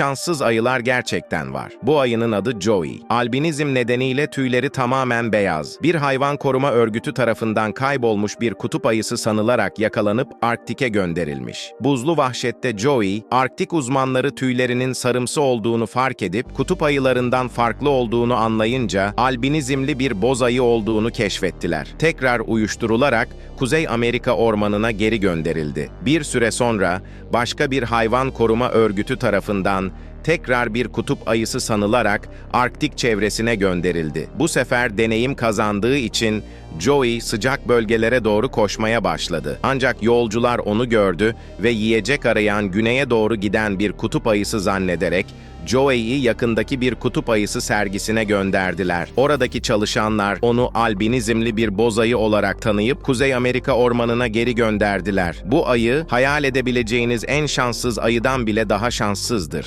şanssız ayılar gerçekten var. Bu ayının adı Joey. Albinizm nedeniyle tüyleri tamamen beyaz. Bir hayvan koruma örgütü tarafından kaybolmuş bir kutup ayısı sanılarak yakalanıp Arktik'e gönderilmiş. Buzlu vahşette Joey, Arktik uzmanları tüylerinin sarımsı olduğunu fark edip kutup ayılarından farklı olduğunu anlayınca albinizmli bir boz ayı olduğunu keşfettiler. Tekrar uyuşturularak Kuzey Amerika ormanına geri gönderildi. Bir süre sonra başka bir hayvan koruma örgütü tarafından tekrar bir kutup ayısı sanılarak Arktik çevresine gönderildi. Bu sefer deneyim kazandığı için Joey sıcak bölgelere doğru koşmaya başladı. Ancak yolcular onu gördü ve yiyecek arayan güneye doğru giden bir kutup ayısı zannederek Joey'i yakındaki bir kutup ayısı sergisine gönderdiler. Oradaki çalışanlar onu albinizmli bir bozayı olarak tanıyıp Kuzey Amerika ormanına geri gönderdiler. Bu ayı hayal edebileceğiniz en şanssız ayıdan bile daha şanssızdır.